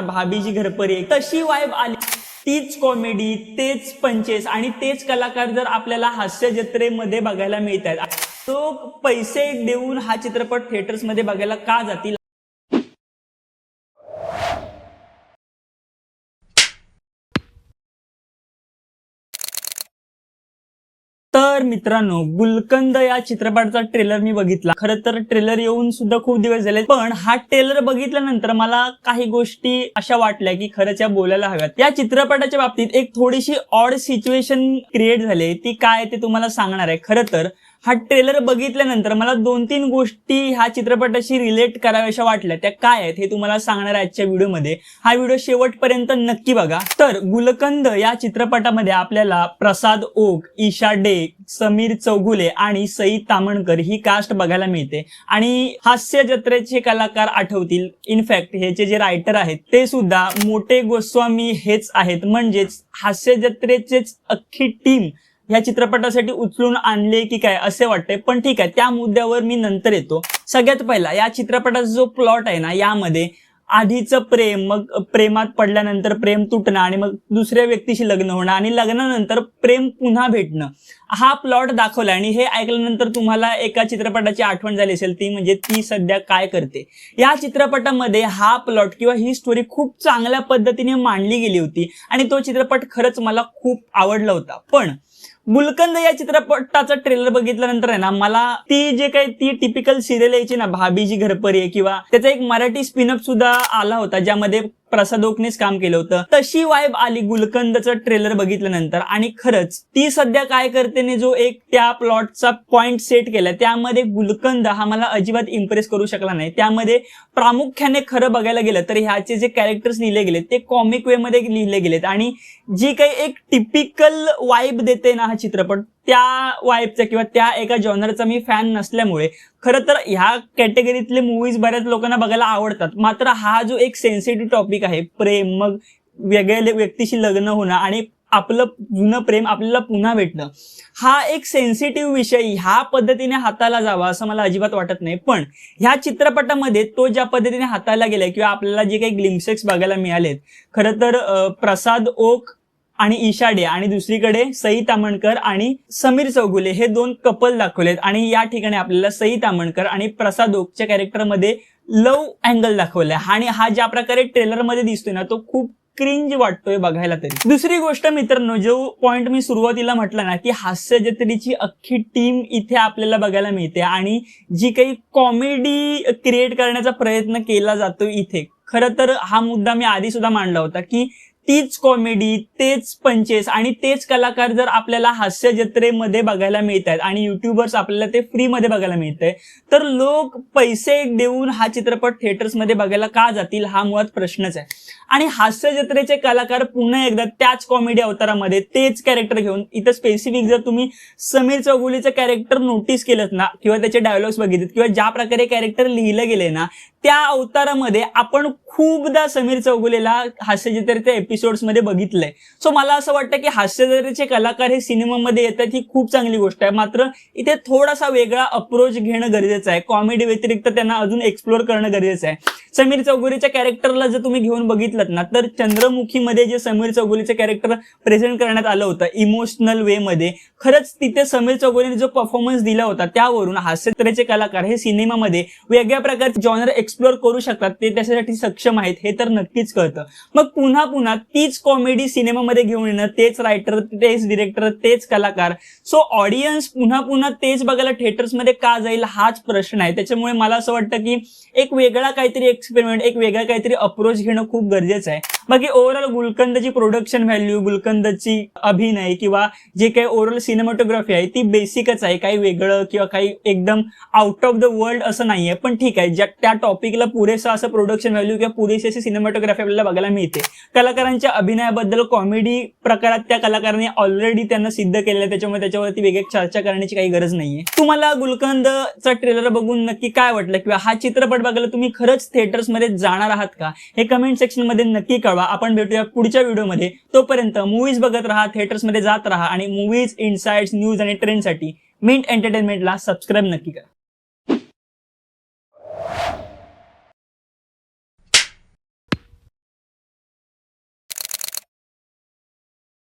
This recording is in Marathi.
भाभीजी घरपरी तशी वाईब आली. तीच कॉमेडी तेच पंचेस आणि तेच कलाकार जर आपल्याला हास्य जत्रेमध्ये बघायला मिळत आहेत तो पैसे देऊन हा चित्रपट थिएटर्समध्ये बघायला का जातील? तर मित्रांनो गुलकंद या चित्रपटाचा ट्रेलर मी बघितला. खरं तर ट्रेलर येऊन सुद्धा खूप दिवस झाले पण हा ट्रेलर बघितल्यानंतर मला काही गोष्टी अशा वाटल्या की खरंच या बोलायला हव्यात. या चित्रपटाच्या बाबतीत एक थोडीशी ऑड सिच्युएशन क्रिएट झाली ती काय ते तुम्हाला सांगणार आहे. खरं तर हा ट्रेलर बघितल्यानंतर मला दोन तीन गोष्टी ह्या चित्रपटाशी रिलेट कराव्याशा वाटल्या. त्या काय आहेत हे तुम्हाला सांगणार आजच्या व्हिडिओमध्ये. हा व्हिडिओ शेवटपर्यंत नक्की बघा. तर गुलकंद या चित्रपटामध्ये आपल्याला प्रसाद ओक ईशा डे समीर चौगुले आणि सई तामणकर ही कास्ट बघायला मिळते. आणि हास्य जत्रेचे कलाकार आठवतील. इनफॅक्ट ह्याचे जे रायटर आहेत ते सुद्धा मोठे गोस्वामी हेच आहेत. म्हणजेच हास्य जत्रेचेच अख्खी टीम ह्या चित्रपटासाठी उचलून आणले की काय असे वाटते पण ठीक आहे त्या मुद्द्यावर मी नंतर येतो. सगळ्यात पहिला या चित्रपटाचा जो प्लॉट आहे ना यामध्ये आधीचं प्रेम मग प्रेमात पडल्यानंतर प्रेम तुटणं आणि मग दुसऱ्या व्यक्तीशी लग्न होणं आणि लग्नानंतर प्रेम पुन्हा भेटणं. हा प्लॉट दाखवला आणि हे ऐकल्यानंतर तुम्हाला एका चित्रपटाची आठवण झाली असेल ती म्हणजे ती सध्या काय करते. या चित्रपटामध्ये हा प्लॉट किंवा ही स्टोरी खूप चांगल्या पद्धतीने मांडली गेली होती आणि तो चित्रपट खरंच मला खूप आवडला होता. पण गुलकंद या चित्रपटाचा ट्रेलर बघितल्यानंतर आहे ना मला ती जे काही ती टिपिकल सिरियल यायची ना भाभीजी घरपरी आहे किंवा त्याचा एक मराठी स्पिनअप सुद्धा आला होता ज्यामध्ये प्रसाद ओकनेच काम केलं होतं. तशी वाईब आली गुलकंदचं ट्रेलर बघितल्यानंतर. आणि खरंच ती सध्या काय करतेने जो एक त्या प्लॉटचा पॉइंट सेट केला त्यामध्ये गुलकंद हा मला अजिबात इम्प्रेस करू शकला नाही. त्यामध्ये प्रामुख्याने खरं बघायला गेलं तर ह्याचे जे कॅरेक्टर्स लिहिले गेले ते कॉमिक वे मध्ये लिहिले गेलेत. आणि जी काही एक टिपिकल वाईब देते ना हा चित्रपट त्या वाईबचा किंवा त्या एका जॉनरचा मी फॅन नसल्यामुळे खरं तर ह्या कॅटेगरीतले मूवीज बऱ्याच लोकांना बघायला आवडतात. मात्र हा जो एक सेन्सिटिव्ह टॉपिक आहे प्रेम मग वेगळ्या व्यक्तीशी लग्न होणं आणि आपलं जुनं प्रेम आपल्याला पुन्हा भेटणं हा एक सेन्सिटिव्ह विषय ह्या पद्धतीने हाताला जावा असं मला अजिबात वाटत नाही. पण ह्या चित्रपटामध्ये तो ज्या पद्धतीने हाताळला गेलाय किंवा आपल्याला जे काही ग्लिम्सेक्स बघायला मिळालेत खरं तर प्रसाद ओक आणि ईशाडे आणि दुसरीकडे सई तामणकर आणि समीर चौगुले हे दोन कपल दाखवलेत. आणि या ठिकाणी आपल्याला सई तामणकर आणि प्रसाद ओकच्या कॅरेक्टरमध्ये लव अँगल दाखवलाय. आणि हा ज्या प्रकारे ट्रेलरमध्ये दिसतोय ना तो खूप क्रिंज वाटतोय बघायला तरी. दुसरी गोष्ट मित्रांनो जो पॉइंट मी सुरुवातीला म्हटलं ना की हास्य जत्रेची अख्खी टीम इथे आपल्याला बघायला मिळते आणि जी काही कॉमेडी क्रिएट करण्याचा प्रयत्न केला जातो इथे. खरं तर हा मुद्दा मी आधी सुद्धा मांडला होता की तीच कॉमेडी तेच पंचेस आणि तेच कलाकार जर आपल्याला हास्य जत्रेमध्ये बघायला मिळत आहेत आणि युट्यूबर्स आपल्याला ते फ्रीमध्ये बघायला मिळतंय तर लोक पैसे देऊन हा चित्रपट थिएटर्समध्ये बघायला का जातील हा मुळात प्रश्नच आहे. आणि हास्य जत्रेचे कलाकार पुन्हा एकदा त्याच कॉमेडी अवतारामध्ये तेच कॅरेक्टर घेऊन इथं स्पेसिफिक जर तुम्ही समीर चौगुलीचं कॅरेक्टर नोटीस केलं ना किंवा त्याचे डायलॉग्स बघितलेत किंवा ज्या प्रकारे कॅरेक्टर लिहिलं गेले ना त्या अवतारामध्ये आपण खूपदा समीर चौगुलेला हास्य एपिसोड्समध्ये मध्ये बघितलंय. सो मला असं वाटतं की हास्यचित्रेचे कलाकार हे सिनेमामध्ये येतात ही खूप चांगली गोष्ट आहे. मात्र इथे थोडासा वेगळा अप्रोच घेणं गरजेचं आहे. कॉमेडी व्यतिरिक्त त्यांना अजून एक्सप्लोर करणं गरजेचं आहे. समीर चौगुलीच्या कॅरेक्टरला जर तुम्ही घेऊन बघितलं ना तर चंद्रमुखीमध्ये जे समीर चौगुलीचं कॅरेक्टर प्रेझेंट करण्यात आलं होतं इमोशनल वे मध्ये खरंच तिथे समीर चौगुलीने जो परफॉर्मन्स दिला होता त्यावरून हास्यचित्रेचे कलाकार हे सिनेमामध्ये वेगळ्या प्रकारचे जॉनर एक्सप्लोअर करू शकतात ते त्याच्यासाठी सक्षम आहेत हे तर नक्कीच कळतं. मग पुन्हा पुन्हा तीच कॉमेडी सिनेमामध्ये घेऊन येणं तेच रायटर तेच डिरेक्टर तेच कलाकार. सो ऑडियन्स पुन्हा पुन्हा तेच बघायला थिएटर्समध्ये का जाईल हाच प्रश्न आहे. त्याच्यामुळे मला असं वाटतं की एक वेगळा काहीतरी एक्सपेरिमेंट एक वेगळा काहीतरी अप्रोच घेणं खूप गरजेचं आहे. बाकी ओव्हरऑल गुलकंदची प्रोडक्शन व्हॅल्यू गुलकंदची अभिनय किंवा जे काही ओव्हरऑल सिनेमॅटोग्राफी आहे ती बेसिकच आहे. काही वेगळं किंवा काही एकदम आउट ऑफ द वर्ल्ड असं नाहीये पण ठीक आहे. ज्या त्या टॉपिकला पुरेसं असं प्रोडक्शन व्हॅल्यू किंवा पुरेशी अशी सिनेमॅटोग्राफी आपल्याला बघायला मिळते. कलाकारांच्या अभिनयाबद्दल कॉमेडी प्रकारात त्या कलाकारांनी ऑलरेडी त्यांना सिद्ध केलेलं आहे. त्याच्यामुळे त्याच्यावरती वेगळी चर्चा करण्याची काही गरज नाहीये. तुम्हाला गुलकंदचा ट्रेलर बघून नक्की काय वाटलं? किंवा हा चित्रपट बघायला तुम्ही खरंच थिएटर्समध्ये जाणार आहात का? हे कमेंट सेक्शनमध्ये नक्की कळवा. आपण भेटूया पुढच्या व्हिडिओमध्ये तोपर्यंत मूवीज बघत राहा थिएटर्समध्ये जात राहा आणि मूवीज इन्साइट्स न्यूज आणि ट्रेंडसाठी मिंट एंटरटेनमेंटला सबस्क्राईब नक्की करा.